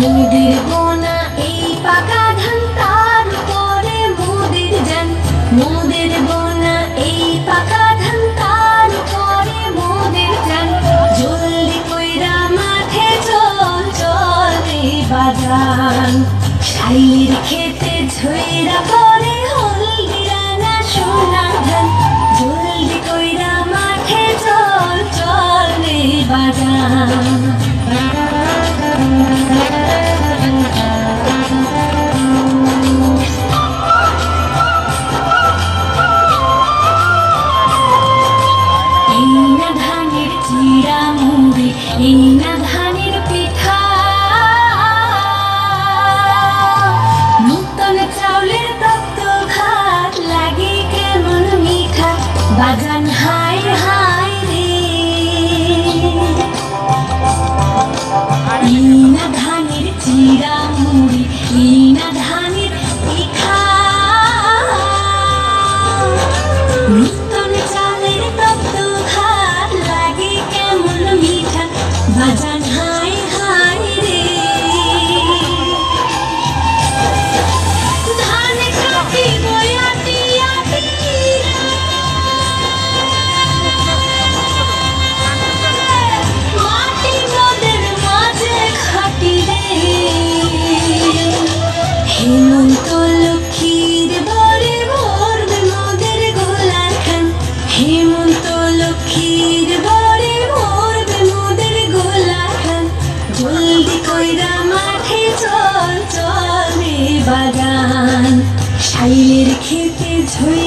মোদের গোনা এই পাকা ধান তার উপরে মোদের যান মোদের গোনা এই পাকা ধান তার উপরে মোদের যান জলদি কইরা মাঠে চল চল রে বাজান। শাইর খেতে ঝইরা হিনা ধানের পিঠা। নূতন চাউলের তপ্ত ভাত লাগে কেমন মিঠা। বাজার দেখিতে ঝুই